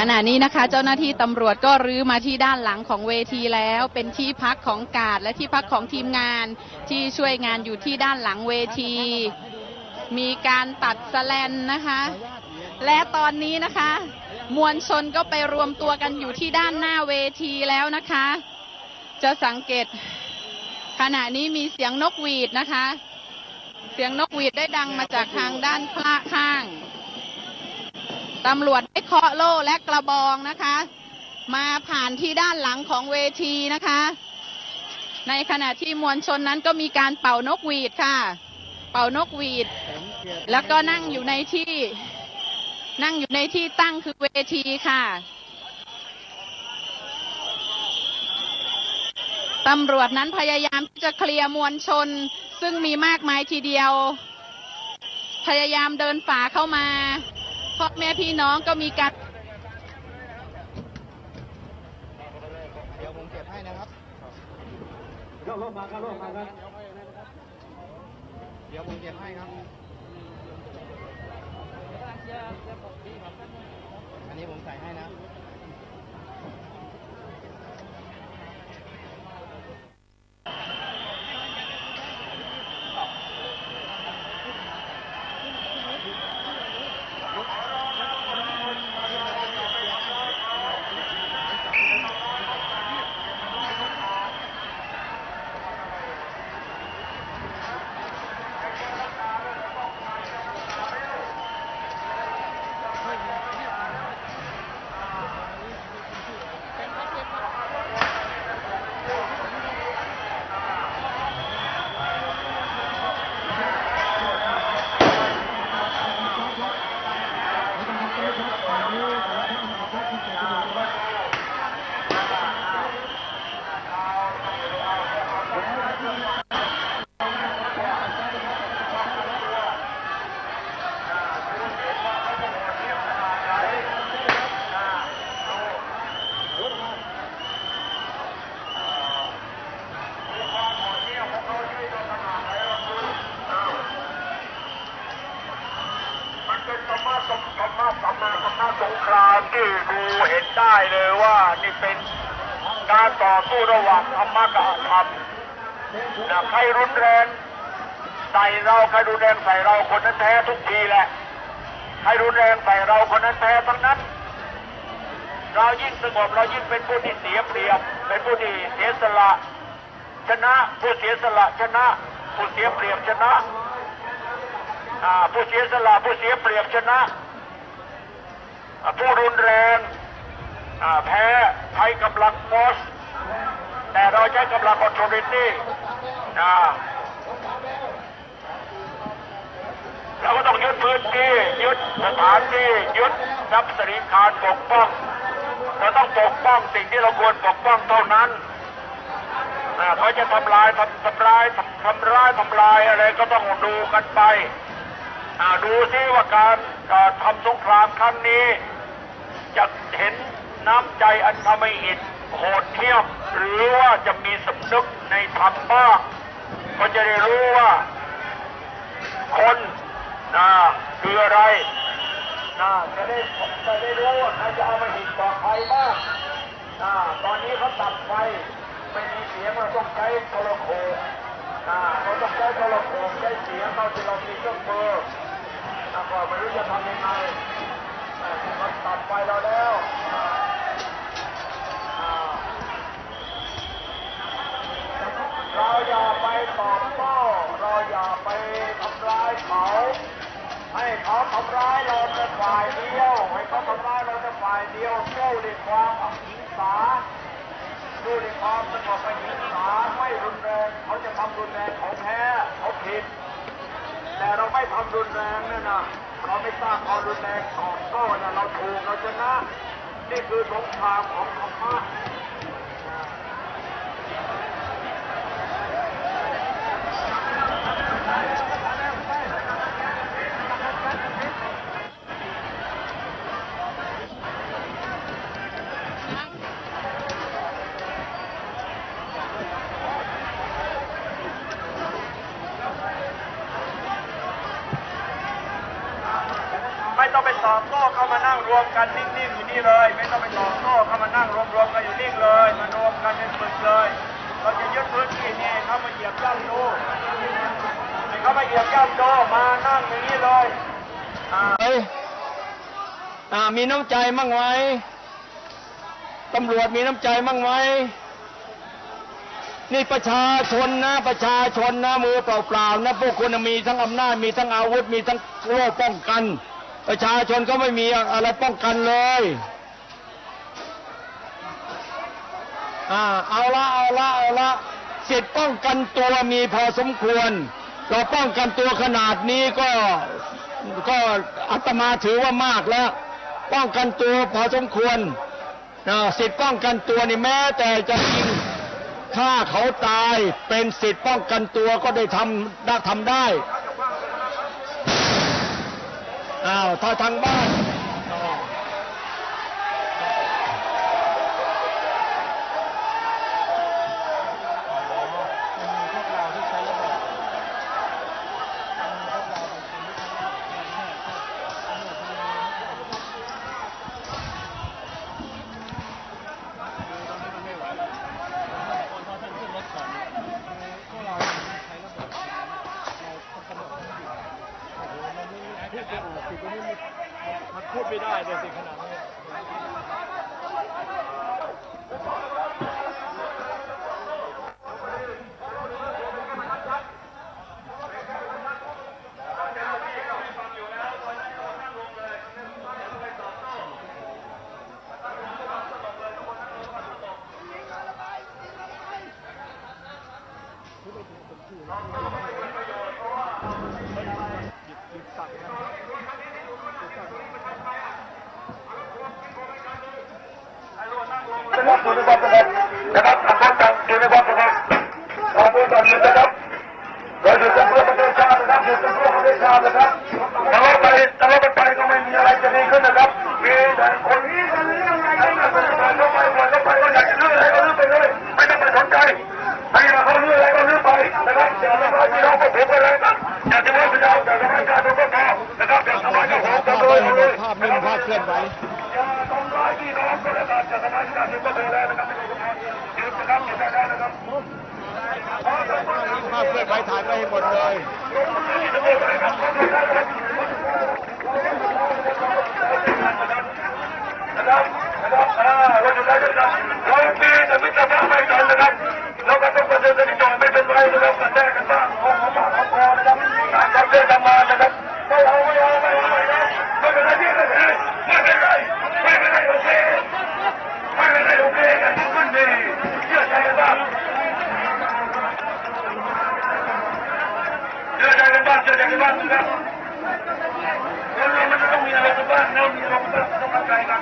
ขณะนี้นะคะ เจ้าหน้าที่ตำรวจก็รื้อมาที่ด้านหลังของเวทีแล้ว เป็นที่พักของกาดและที่พักของทีมงานที่ช่วยงานอยู่ที่ด้านหลังเวที มีการตัดสแลนนะคะ และตอนนี้นะคะ มวลชนก็ไปรวมตัวกันอยู่ที่ด้านหน้าเวทีแล้วนะคะ จะสังเกต ขณะนี้มีเสียงนกหวีดนะคะ เสียงนกหวีดได้ดังมาจากทางด้านข้าง ตำรวจได้เคาะโล่และกระบองนะคะ มาผ่านที่ด้านหลังของเวทีนะคะ ในขณะที่มวลชนนั้นก็มีการเป่านกหวีดค่ะ เป่านกหวีด แล้วก็นั่งอยู่ในที่ นั่งอยู่ในที่ตั้งคือเวทีค่ะตำรวจนั้นพยายามที่จะเคลียร์มวลชน ซึ่งมีมากมายทีเดียว พยายามเดินฝ่าเข้ามา พ่อแม่พี่น้องก็มีการเดี๋ยวผมเก็บให้นะครับยกลงมาครับลงมาครับเดี๋ยวผมเก็บให้ครับ อันนี้ผมใส่ให้นะ มันเป็นธรรมะธรรมะธรรมะธรรมะธรรมะสงครามที่ดูเห็นได้เลยว่านี่ เป็นการต่อสู้ระหว่างธรรมะกับธรรมนะใครรุนแรงใส่เราใครรุนแรงใส่เราคนนั้นแพ้ทุกทีแหละใครรุนแรงใส่เราคนนั้นแพ้ทั้งนั้น เรายิ่งสงบเรายิ่งเป็นผู้ที่เสียเปรียบ เป็นผู้ที่เสียสละชนะผู้เสียสละชนะ ผู้เสียเปรียบชนะผู้เสียสละผู้เสียเปรียบชนะผู้รุนแรง แพ้ใช้กำลังฟอสแต่เราใช้กำลังออโตริตี้นะเราก็ต้องยึดพื้นที่ยึดสถานที่ยึดทรัพย์สินคารปกป้องเราต้องปกป้องสิ่งที่เราควรปกป้องเท่านั้นอ่าเขาจะทำลายทำทำลายทำทำร้ายทำลายอะไรก็ต้องดูกันไปดูซิว่าการทำสงครามครั้งนี้จะเห็น น้ำใจอันทำให้อิดโหดเที่ยมหรือว่าจะมีสำนึกในธรรมบ้างก็จะได้รู้ว่า คนนะคืออะไรนะจะได้จะได้รู้ว่าใครจะเอามาหินต่อใครบ้างนะตอนนี้เขาตัดไฟไม่มีเสียงเราต้องใช้โทรโขงนะเราต้องใช้โทรโขงใช้เสียงเราที่เรามีเครื่องมือนะก็ไม่รู้จะทำยังไงนะเขาตัดไฟเราแล้ว ให้เขาทำร้ายเราแต่ฝ่ายเดียว ให้เขาทำร้ายเราแต่ฝ่ายเดียวสู้ด้วยความอหิงสาสู้ด้วยความสงบอหิงสาไม่รุนแรงเขาจะทำรุนแรงเขาแพ้เขาผิด แต่เราไม่ทำรุนแรงเนี่ยนะเราไม่สร้างความรุนแรงก่อนก็นะเราถูกเราชนะนี่คือสงครามของธรรมะ ไม่ ตองไปตอบโต้เขาามานั่งรวมกันนิ่งๆอยู่นี่เลย ไม่ต้องไปต่อโต้เข้ามานั่งรวมๆกันอยู่นิ่งเลย มารวมกันเป็นปึกเลย เราจะยึดพื้นที่นี่เข้ามาเหยียบย่ำดูเข้ามาเหยียบย่ำดูมานั่งอย่างนี้เลยอ่าอ่ามีน้ำใจมั่งไหมตำรวจมีน้ำใจมั่งไหมนี่ประชาชนนะประชาชนนะมือเปล่าๆนะพวกคุณมีทั้งอำนาจมีทั้งอาวุธมีทั้งโล่ป้องกัน ประชาชนก็ไม่มีอะไรป้องกันเลยอ่าเอาละเอาละเอาละสิทธิ์ป้องกันตัวมีพอสมควร เราป้องกันตัวขนาดนี้ก็ก็อาตมาถือว่ามากแล้ว ป้องกันตัวพอสมควรสิทธิ์ป้องกันตัวนี่แม้แต่จะยิงฆ่าเขาตายเป็นสิทธิ์ป้องกันตัวก็ได้ทำได้ทำได้ อ้าวถ้าทางบ้าน พูดไม่ได้เลยสิขนาดนั้น ขอบคุณต่อนี้นะครับเราอยู่กันเพื่อประเทศชาตินะครับอยู่กันเพื่อประเทศชาตินะครับทะเลาะไปทะเลาะกันไปก็ไม่มีอะไรจะดีขึ้นนะครับมีแต่คนนี้กันเรื่องอะไรกันไปก็ไปก็ไปก็อยากจะเลื่อนอะไรก็เลื่อนไปเลยไม่ต้องไปสนใจให้เราเขาเลื่อนอะไรก็เลื่อนไปนะครับอย่าทำร้ายพี่น้องพวกผมไปเลยนะอย่าจะว่าพี่น้องอย่าทำร้ายการเมืองก็พอนะครับอย่าทำร้ายเจ้าของกันเลยเลยภาพนิ่งภาพเคลื่อนไหวอย่าทำลายที่น้องก็แล้วกันอย่าทำร้ายการเมืองก็เลนะครับยุดนะครับยุดได้นะครับ ภาพเพื่อนไปถ่ายไปให้หมดเลยนะครับนะครับอ่าเราอยู่ได้นะครับเรามีแต่มิตรภาพไม่กันนะครับเราก็ต้องประเดินกันต่อไม่เป็นไรนะครับกันแท้กันบ้างของของปากของคอนะครับตามความเชื่อทำมานะครับไม่เอาไม่เอาไม่เอาไม่เอาไม่เป็นไรพี่ไม่เป็นไรไม่เป็นไรไม่เป็นไรโอเคไม่เป็นไรโอเคกันทุกคนดีเชื่อใจกันบ้างเชื่อใจกันบ้างเชื่อใจกันบ้างนะครับเราเรามันต้องมีอะไรกันบ้างเรามีเราต้องต้องเข้าใจกัน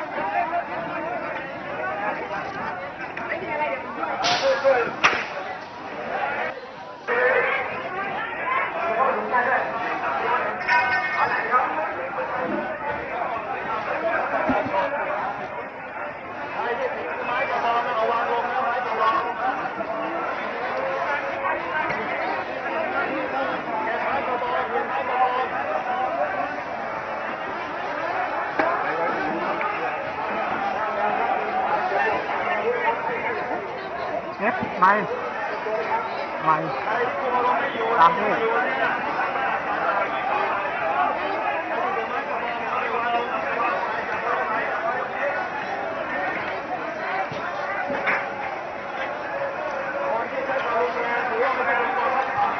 เอฟไม่ไม่ตามที่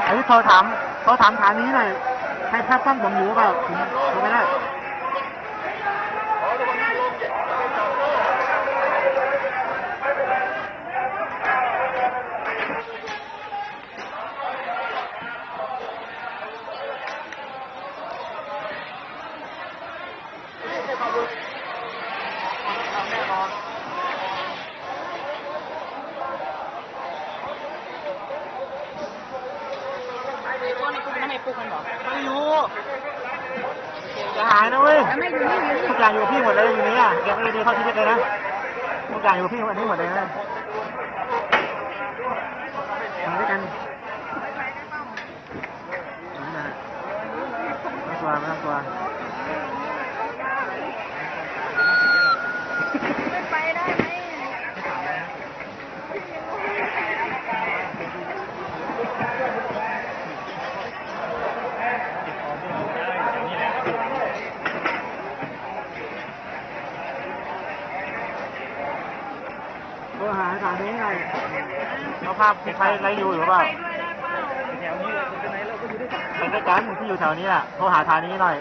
ไอ้โทรถามโทรถามฐานนี้หน่อยให้แค่ฟังผมอยู่เปล่าผมโทรไม่ได้ ไม่อยู่ จะหายนะเว้ยทุกอย่างอยู่กับพี่หมดเลยอยู่นี้อะเก็บไว้ดีเข้าชีวิตเลยนะทุกอย่างอยู่กับพี่หมดนี้หมดเลยนะมาด้วยกันนั่นน่ะไม่ต้องกลัวไม่ต้องกลัว รหาสถานีหน่อยเอาภาพมีใครไรอยู่หรือเปล่าเป็นด้วยกันที่อยู่แถวนี้แหละโทรหาสถานีหน่อย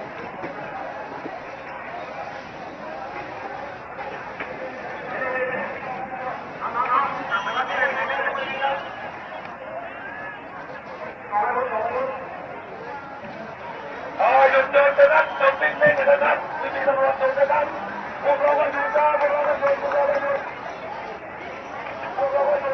อ่าหยุดเดินไปนั้นหยุดนิ่งๆไปนั้นที่มีตำรวจอยู่ไปนั้นพวกเราก็อยู่จ้าพวกเราก็อยู่พวกเราก็อยู่พวกเราก็อยู่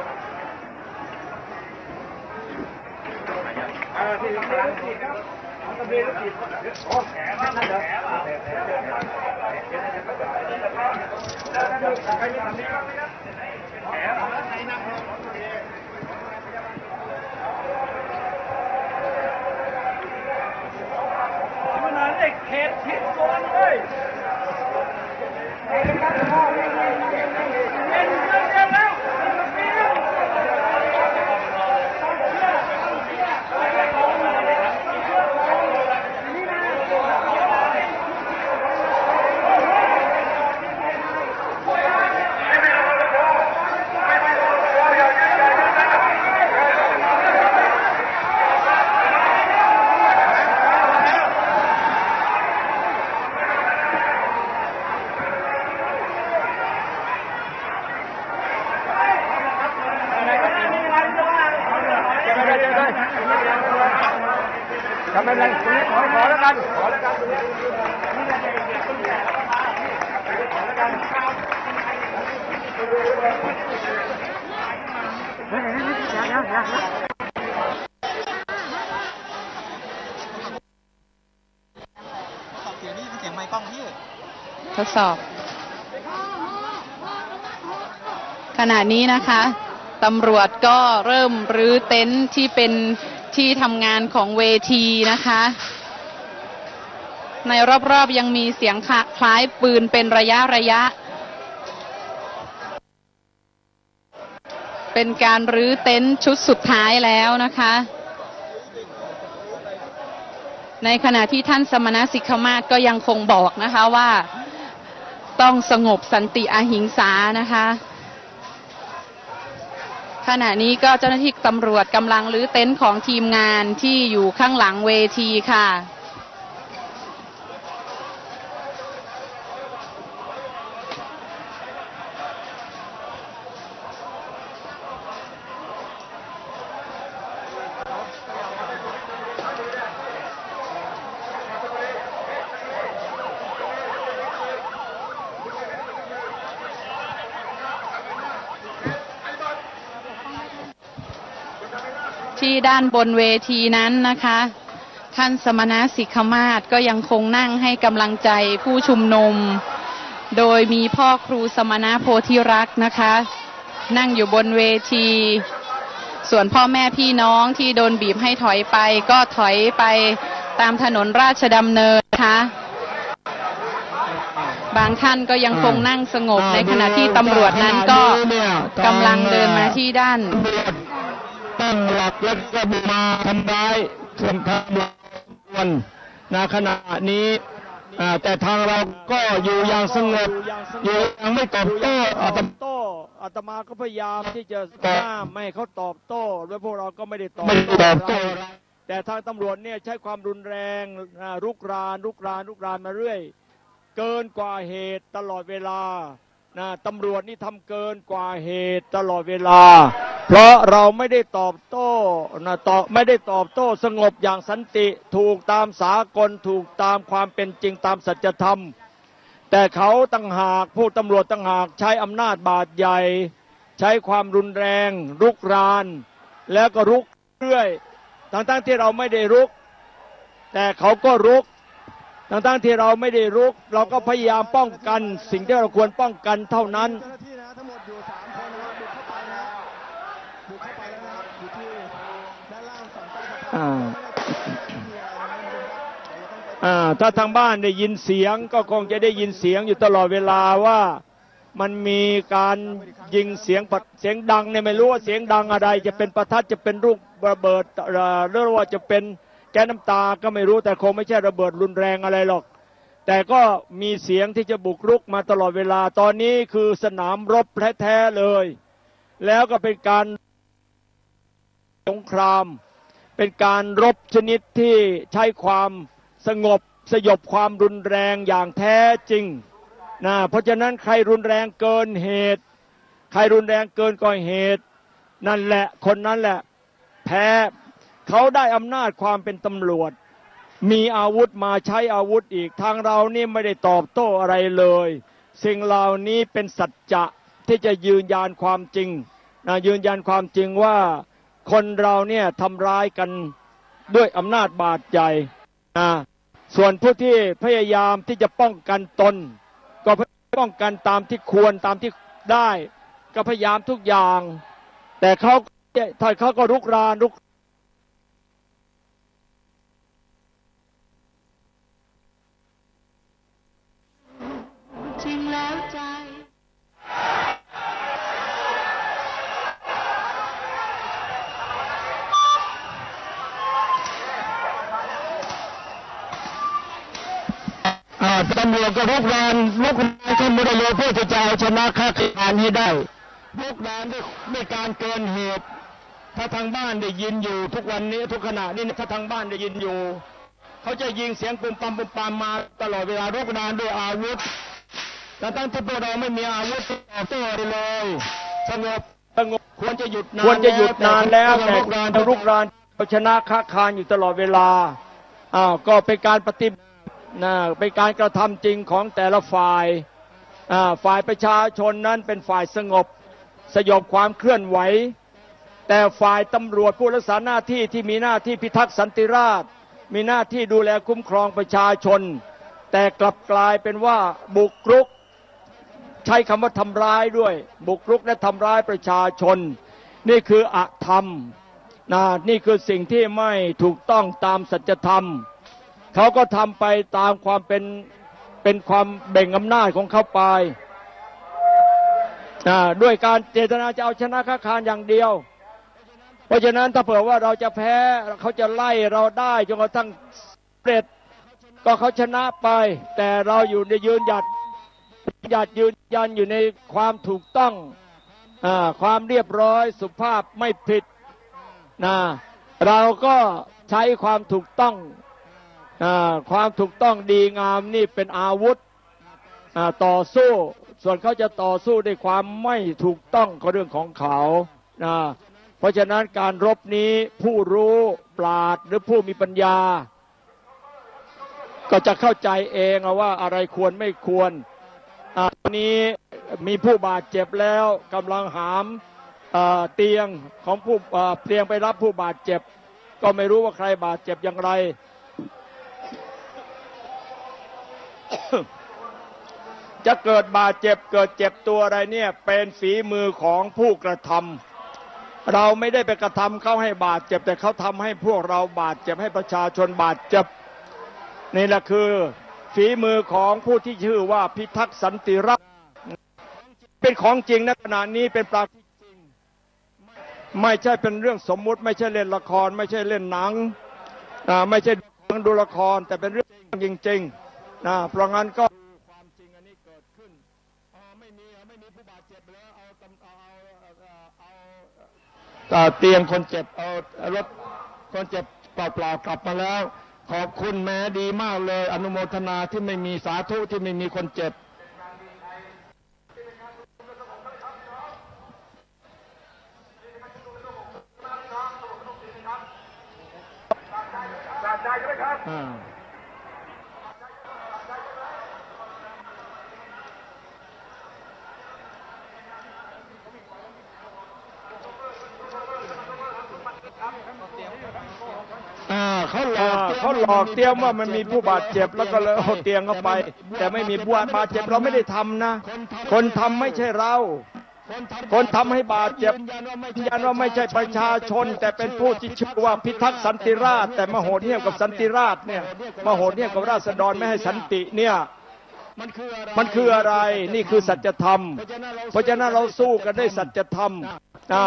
ทำอะไรตรงนี้ขอขอแล้วกัน ขอแล้วกันเฮ้ยเดี๋ยวเดี๋ยวเดี๋ยวเดี๋ยวทดสอบ ขณะนี้นะคะ ตำรวจก็เริ่มรื้อเต็นท์ที่เป็นที่ทำงานของเวทีนะคะ ในรอบๆยังมีเสียงคล,คล้ายปืนเป็นระยะระยะ เป็นการรื้อเต็นท์ชุดสุดท้ายแล้วนะคะ ในขณะที่ท่านสมณสิกขมาศก็ยังคงบอกนะคะว่าต้องสงบสันติอหิงสานะคะ ขณะนี้ก็เจ้าหน้าที่ตำรวจกำลังรื้อเต็นท์ของทีมงานที่อยู่ข้างหลังเวทีค่ะ ที่ด้านบนเวทีนั้นนะคะ ท่านสมณสิกขมาศก็ยังคงนั่งให้กำลังใจผู้ชุมนุม โดยมีพ่อครูสมณโพธิรักษ์นะคะ นั่งอยู่บนเวที ส่วนพ่อแม่พี่น้องที่โดนบีบให้ถอยไป ก็ถอยไปตามถนนราชดำเนินนะคะบางท่านก็ยังคงนั่งสงบในขณะที่ตำรวจนั้นก็กำลังเดินมาที่ด้าน ตั้งหลักแล้วก็มาทำร้ายเครื่องทำลายคนนะขณะนี้อ่าแต่ทางเราก็อยู่อย่างสงบอยู่อย่างไม่ตอบโต้อาตตอบมาโต้อาตมาก็พยายามที่จะตอบห้ามไม่ให้เขาตอบโต้แล้วพวกเราก็ไม่ได้ตอบไม่ได้ตอบโต้อะไรแต่ทางตำรวจเนี่ยใช้ความรุนแรงอ่ารุกรานรุกรานรุกรานมาเรื่อย เกินกว่าเหตุตลอดเวลานะตำรวจนี่ทำเกินกว่าเหตุตลอดเวลา เพราะเราไม่ได้ตอบโต้นะตอบไม่ได้ตอบโต้สงบอย่างสันติถูกตามสากลถูกตามความเป็นจริงตามสัจธรรม แต่เขาตั้งหากผู้ตำรวจตั้งหากใช้อำนาจบาดใหญ่ ใช้ความรุนแรงรุกราน แล้วก็รุกเรื่อยทั้งๆที่เราไม่ได้รุก แต่เขาก็รุกทั้งๆที่เราไม่ได้รุก เราก็พยายามป้องกัน สิ่งที่เราควรป้องกันเท่านั้น อ่าอ่า ถ้าทางบ้านได้ยินเสียงก็คงจะได้ยินเสียงอยู่ตลอดเวลาว่ามันมีการยิงเสียงเสียงดังเนี่ยไม่รู้ว่าเสียงดังอะไร จะเป็นประทัดจะเป็นลูกระเบิดหรือว่าจะเป็นแก๊สน้ำตาก็ไม่รู้แต่คงไม่ใช่ระเบิดรุนแรงอะไรหรอก แต่ก็มีเสียงที่จะบุกรุกมาตลอดเวลาตอนนี้คือสนามรบแท้ๆเลย แล้วก็เป็นการสงคราม เป็นการรบชนิดที่ใช้ความสงบสยบความรุนแรงอย่างแท้จริงนะเพราะฉะนั้นใครรุนแรงเกินเหตุ ใครรุนแรงเกินกว่าเหตุ นั่นแหละคนนั้นแหละแพ้เขาได้อำนาจความเป็นตำรวจ มีอาวุธมาใช้อาวุธอีกทางเรานี่ไม่ได้ตอบโต้อะไรเลย สิ่งเหล่านี้เป็นสัจจะที่จะยืนยันความจริงนะยืนยันความจริงว่า คนเราเนี่ยทำร้ายกันด้วยอำนาจบาดใจนะส่วนผู้ที่พยายามที่จะป้องกันตน ก็ป้องกันตามที่ควรตามที่ได้ ก็พยายามทุกอย่าง แต่เขาถ้าเขาก็รุกรานรุก ตำรวจก็รุกรานลุกรานขึ้นมาเร็วเพื่อที่จะเอาชนะค้าการให้ได้รุกรานด้วยด้วยการเกินเหตุ ถ้าทางบ้านได้ยินอยู่ ทุกวันนี้ทุกขณะนี้ถ้าทางบ้านได้ยินอยู่ เขาจะยิงเสียงปุ่มปัมปุ่มปัมมาตลอดเวลารุกรานด้วยอาวุธแต่ตั้งที่พวกเราไม่มีอาวุธตอบโต้อะไรเลยสงบสงบควรจะหยุดนานควรจะหยุดนานแล้วแต่แต่รุกรานทางรุกรานเอาชนะค้าคานอยู่ตลอดเวลาอ้าวก็เป็นการปฏิบัติ นะเป็นการกระทำจริงของแต่ละฝ่ายฝ่ายประชาชนนั้นเป็นฝ่ายสงบ สยบความเคลื่อนไหว แต่ฝ่ายตำรวจผู้รักษาหน้าที่ที่มีหน้าที่พิทักษ์สันติราษฎร์มีหน้าที่ดูแลคุ้มครองประชาชน แต่กลับกลายเป็นว่าบุกรุก ใช้คำว่าทำร้ายด้วย บุกรุกและทำร้ายประชาชน นี่คืออธรรมนะนี่คือสิ่งที่ไม่ถูกต้องตามสัจธรรม เขาก็ทำไปตามความเป็นเป็นความเบ่งอำนาจของเขาไปอ่าด้วยการเจตนาจะเอาชนะค้าคารอย่างเดียว เพราะฉะนั้นถ้าเผื่อว่าเราจะแพ้เขาจะไล่เราได้จนกระทั่งสำเร็จก็เขาชนะไป แต่เราอยู่ในยืนหยัดหยัดยืนยันอยู่ในความถูกต้องอาความเรียบร้อยสุภาพไม่ผิดนะเราก็ใช้ความถูกต้อง ความถูกต้องดีงามนี่เป็นอาวุธต่อสู้ ส่วนเขาจะต่อสู้ด้วยความไม่ถูกต้องก็เรื่องของเขานะเพราะฉะนั้นการรบนี้ผู้รู้ปราดหรือผู้มีปัญญา ก็จะเข้าใจเองว่าอะไรควรไม่ควรอ่าตอนนี้มีผู้บาดเจ็บแล้วกำลังหามเตียงของผู้เอ่อเตียงไปรับผู้บาดเจ็บ ก็ไม่รู้ว่าใครบาดเจ็บอย่างไร จะเกิดบาดเจ็บเกิดเจ็บตัวอะไรเนี่ย เป็นฝีมือของผู้กระทำเราไม่ได้ไปกระทำเขาให้บาดเจ็บ แต่เขาทำให้พวกเราบาดเจ็บให้ประชาชนบาดเจ็บนี่แหละคือ ฝีมือของผู้ที่ชื่อว่าพิทักษ์สันติรักษ์เป็นของจริงในขณะนี้เป็นปรากฏจริง ไม่ใช่เป็นเรื่องสมมุติ ไม่ใช่เล่นละคร ไม่ใช่เล่นหนังไม่ใช่ดูละคร แต่เป็นเรื่องจริงๆ นะเพราะงั้นก็ความจริงอันนี้เกิดขึ้นอ่าไม่มีไม่มีผู้บาดเจ็บแล้วเอาตำเอาเอาเอาเตียงคนเจ็บเอารถคนเจ็บเปล่าๆกลับมาแล้ว ขอบคุณแม้ดีมากเลย อนุโมทนาที่ไม่มีสาธุที่ไม่มีคนเจ็บอ่าอ่า เขาหลอกเขาหลอกเตรียมว่ามันมีผู้บาดเจ็บแล้วก็เลยเอาเตียงเข้าไป แต่ไม่มีผู้บาดเจ็บเราไม่ได้ทำนะ คนทำไม่ใช่เรา คนทำให้บาดเจ็บยืนยันว่าไม่ใช่ประชาชน แต่เป็นผู้ที่ชื่อว่าพิทักษ์สันติราษแต่มาโหดเหี้ยมกับสันติราษเนี่ยมาโหดเหี้ยมกับราษฎรไม่ให้สันติเนี่ย มันคืออะไรมันคืออะไรนี่คือสัจธรรม เพราะฉะนั้นเราสู้กันด้วยสัจธรรมนะ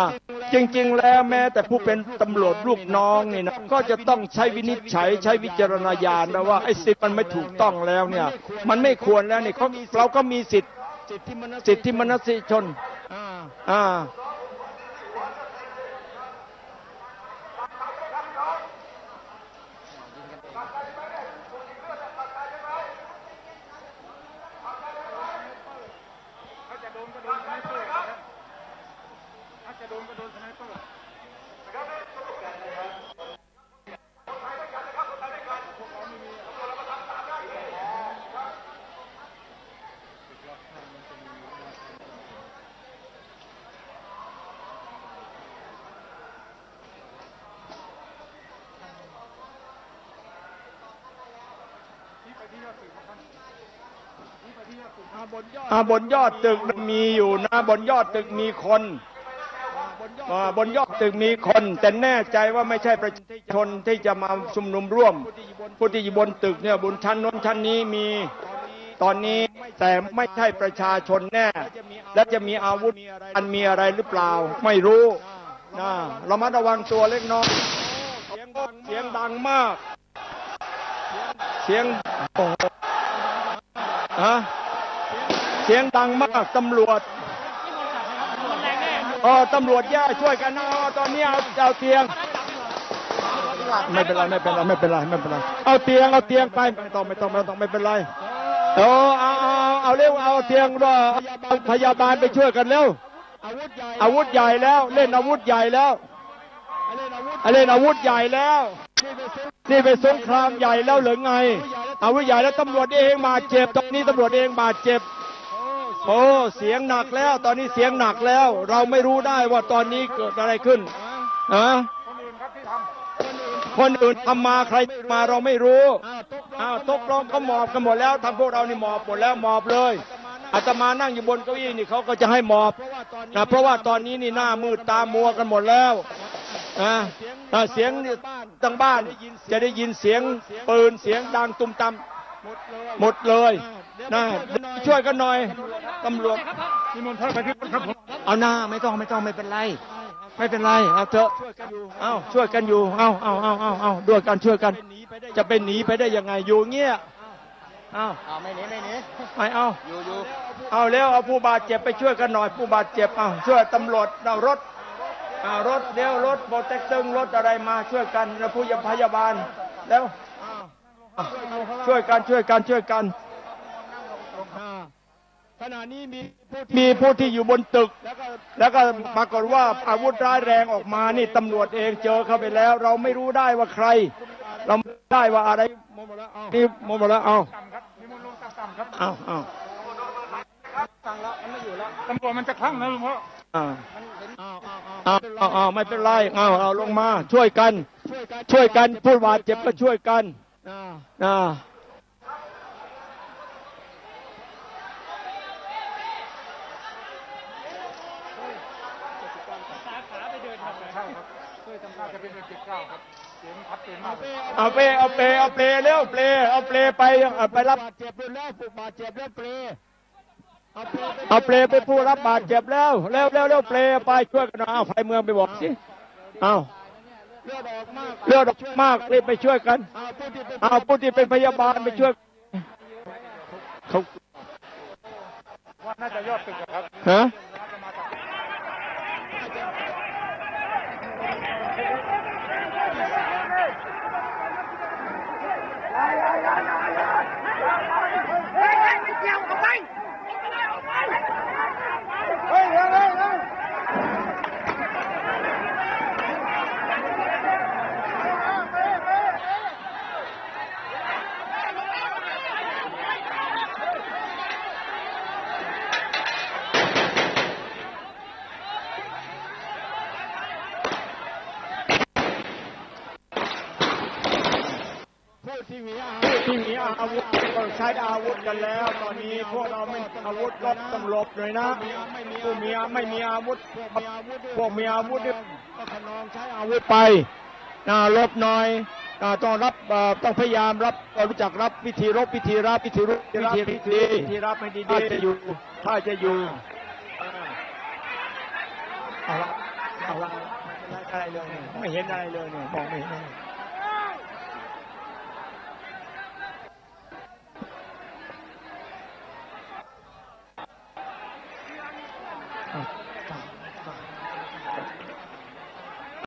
จริงๆ แล้วแม้แต่ผู้เป็นตำรวจลูกน้องนี่นะก็จะต้องใช้วินิจฉัยใช้วิจารณญาณนะว่าไอ้สิทธิ์มันไม่ถูกต้องแล้วเนี่ย มันไม่ควรแล้วนี่เขาเราก็มีสิทธิ์สิทธิมนุษยสิทธิมนุษยชนอ่า บนยอดตึกมีอยู่นะบนยอดตึกมีคนบนยอดตึกมีคน แต่แน่ใจว่าไม่ใช่ประชาชนที่จะมาชุมนุมร่วม ผู้ที่อยู่บนตึกเนี่ยบนชั้นน้นชั้นนี้มีตอนนี้แต่ไม่ใช่ประชาชนแน่ และจะมีอาวุธอันมีอะไรหรือเปล่า ไม่รู้นะเรามาระวังตัวเล็กน้อยเสียงดังมาก เสียงโอ้ฮะ สียงดังมากตำรวจเออตำรวจแย่ช่วยกันนะอ๋อตอนนี้เอาเอาเตียง ไม่เป็นไรไม่เป็นไรไม่เป็นไรไม่เป็นไรเอาเตียงเอาเตียงไปไม่ต้องไม่ต้องไม่ต้องไม่เป็นไรเออเอาเอาเอาเอาเร็วเอาเตียงรอเอาพยาบาลไปช่วยกันเร็วอาวุธใหญ่แล้ว เล่นอาวุธใหญ่แล้วเล่นอาวุธใหญ่แล้วนี่เป็นสงครามใหญ่แล้วหรือไงอาวุธใหญ่แล้วตำรวจเองบาดเจ็บตอนนี้ตำรวจเองบาดเจ็บ โอ้เสียงหนักแล้ว ตอนนี้เสียงหนักแล้ว เราไม่รู้ได้ว่าตอนนี้เกิดอะไรขึ้นอะคนอื่นทำมาใครมาเราไม่รู้อ้าวตกลงก็หมอบกันหมดแล้วทำพวกเรานี่หมอบหมดแล้วหมอบเลยอาตมานั่งอยู่บนเก้าอี้นี่เขาก็จะให้หมอบนะเพราะว่าตอนนี้นี่หน้ามืดตามัวกันหมดแล้วนะอ่เสียงนี่ตั้งบ้าน จะได้ยินเสียงปืนเสียงดังตุ้มตามหมดเลย นะช่วยกันหน่อยตำรวจนิมนต์ท่านไปที่ครับผมเอาหน้าไม่ต้องไม่ต้องไม่เป็นไร ไม่เป็นไรเอาเถอะเอาช่วยกันอยู่เอาเอาเอาเอาเอาด้วยกันช่วยกัน จะเป็นหนีไปได้ยังไงอยู่เงี้ยเอาอ่าไม่หนีไม่หนีไม่เอาอยู่อยู่เอาแล้วเอาผู้บาดเจ็บไปช่วยกันหน่อยผู้บาดเจ็บเอาช่วยตำรวจเอารถเอารถเดี๋ยวรถโปรเต็กตึงรถอะไรมาช่วยกันแล้วผู้พยาบาลแล้วเอาช่วยกันช่วยกันช่วยกัน ขณะนี้มีมีผู้ที่อยู่บนตึก แล้วก็ปรากฏว่าอาวุธร้ายแรงออกมานี่ตำรวจเองเจอเข้าไปแล้ว เราไม่รู้ได้ว่าใคร เราไม่ได้ว่าอะไรนี่โมหมดแล้วเอาต่ำครับนิมนต์ลงต่ำๆครับเอาเอาสั่งแล้วมันไม่อยู่แล้วตำรวจมันจะคลั่งนะลุงพ่อเอาเอาเอาเอาไม่เป็นไรเอาเอาลงมา ช่วยกัน ช่วยกันผู้บาดเจ็บก็ช่วยกันอ่า ใช่ครับช่วยทำท่าจะเป็นเจ็ดเก้าครับ เสียงพัดเสียงมากเลยเอาเปเอาเปเอาเปเร็วเปเอาเปไปเอาไปรับบาดเจ็บแล้วผู้บาดเจ็บแล้วเปเอาเปไปผู้รับบาดเจ็บแล้วเร็วเร็วเร็วเปไปช่วยกันหน่อยเอาไฟเมืองไปบอกสิเอาเลือดออกมากเลือดออกมากรีบไปช่วยกันเอาผู้ที่เป็นพยาบาลไปช่วยเขาว่าน่าจะยอดตึกอะครับฮะ อาวุธก็ใช้อาวุธกันแล้ว ตอนนี้พวกเราไม่อาวุธก็ต้องหลบเลยนะผู้มีไม่มีอาวุธพวกมีอาวุธนี่ก็ขนองใช้อาวุธไปนะลบหน่อยต้องรับต้องพยายามรับเอ่อรู้จักรับวิธีรบวิธีรับวิธีรุวิธีวิธีวิธีรับให้ดีถ้าจะอยู่ถ้าจะอยู่เอาละเอาละไม่เห็นอะไรเลยเนี่ยไม่เห็นอะไรเลยเนี่ยมองไม่เห็น